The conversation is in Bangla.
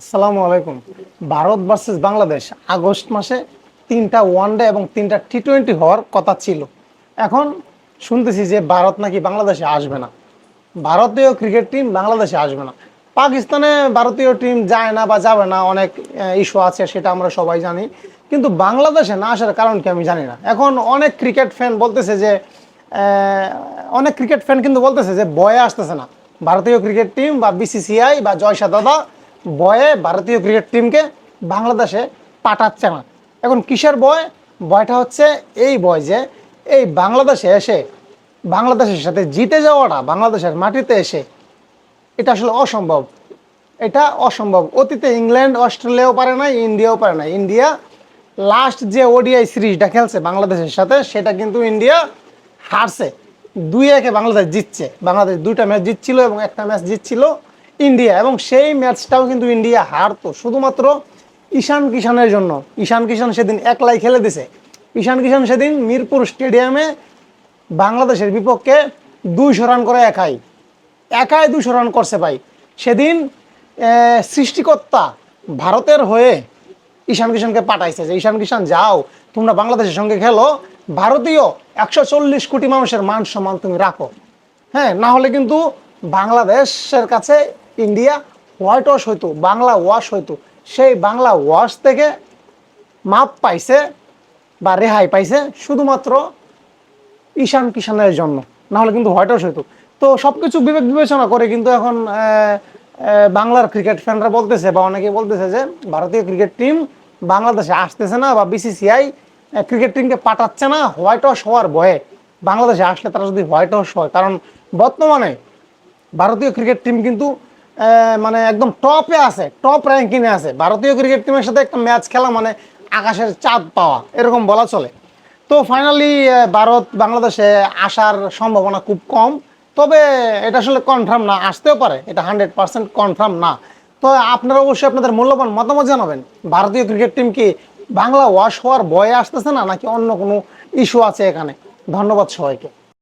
আসসালামু আলাইকুম। ভারত ভার্সেস বাংলাদেশ, আগস্ট মাসে তিনটা ওয়ানডে এবং তিনটা টি টোয়েন্টি হওয়ার কথা ছিল। এখন শুনতেছি যে ভারত নাকি বাংলাদেশে আসবে না। ভারতীয় ক্রিকেট টিম বাংলাদেশে আসবে না। পাকিস্তানে ভারতীয় টিম যায় না বা যাবে না, অনেক ইস্যু আছে, সেটা আমরা সবাই জানি। কিন্তু বাংলাদেশে না আসার কারণ কি আমি জানি না। এখন অনেক ক্রিকেট ফ্যান বলতেছে যে অনেক ক্রিকেট ফ্যান কিন্তু বলতেছে যে বয়ে আসতেছে না। ভারতীয় ক্রিকেট টিম বা বিসিসিআই বা জয়সা দাদা বয়ে ভারতীয় ক্রিকেট টিমকে বাংলাদেশে পাঠাচ্ছে না। এখন কিসের বয়? বয়টা হচ্ছে এই বয় যে এই বাংলাদেশে এসে, বাংলাদেশের সাথে জিতে যাওয়াটা, বাংলাদেশের মাটিতে এসে, এটা আসলে অসম্ভব। এটা অসম্ভব। অতীতে ইংল্যান্ড, অস্ট্রেলিয়াও পারে না ইন্ডিয়াও পারে না ইন্ডিয়া লাস্ট যে ওডিআই সিরিজটা খেলছে বাংলাদেশের সাথে, সেটা কিন্তু ইন্ডিয়া হারছে। দুই একে বাংলাদেশ জিতছে। বাংলাদেশ দুইটা ম্যাচ জিতছিল এবং একটা ম্যাচ জিতছিল। ইন্ডিয়া এবং সেই ম্যাচটাও কিন্তু ইন্ডিয়া হারতো। শুধুমাত্র ঈশান কিষানের জন্য। ঈশান কিষান সেদিন একলাই খেলে দিছে। ঈশান কিষান সেদিন মিরপুর স্টেডিয়ামে বাংলাদেশের বিপক্ষে দুইশো রান করে একাই। একাই দুশো রান করছে ভাই। সেদিন সৃষ্টিকর্তা ভারতের হয়ে ঈশান কিষানকে পাঠাইছে যে, ঈশান কিষান যাও, তোমরা বাংলাদেশের সঙ্গে খেলো। ভারতীয় একশো চল্লিশ কোটি মানুষের মান সম্মান তুমি রাখো। হ্যাঁ না হলে কিন্তু বাংলাদেশের কাছে ইন্ডিয়া হোয়াইট ওয়াশ হইতো, বাংলা ওয়াশ হইতো। সেই বাংলা ওয়াশ থেকে মাপ পাইছে বা রেহাই পাইছে শুধুমাত্র ঈশান কিষানের জন্য। না হলে কিন্তু হোয়াইট হাউস হইতো। তো সব কিছু বিবেক বিবেচনা করে কিন্তু এখন বাংলার ক্রিকেট ফ্যানরা বলতেছে বা অনেকে বলতেছে যে ভারতীয় ক্রিকেট টিম বাংলাদেশে আসতেছে না বা বিসিসিআই ক্রিকেট টিমকে পাঠাচ্ছে না হোয়াইট হাউস হওয়ার ভয়ে। বাংলাদেশে আসলে তারা যদি হোয়াইট হাউস হয়, কারণ বর্তমানে ভারতীয় ক্রিকেট টিম কিন্তু মানে একদম টপে আছে টপ র্যাঙ্কিংয়ে আছে। ভারতীয় ক্রিকেট টিমের সাথে একটা ম্যাচ খেলা মানে আকাশের চাঁদ পাওয়া, এরকম বলা চলে। তো ফাইনালি ভারত, বাংলাদেশে আসার সম্ভাবনা খুব কম। তবে এটা আসলে কনফার্ম না, আসতেও পারে। এটা হান্ড্রেড পার্সেন্ট কনফার্ম না। তো আপনারা অবশ্যই আপনাদের মূল্যবান মতামত জানাবেন। ভারতীয় ক্রিকেট টিম কি বাংলা ওয়াশ হওয়ার ভয়ে আসতেছে না, নাকি অন্য কোনো ইস্যু আছে এখানে? ধন্যবাদ সবাইকে।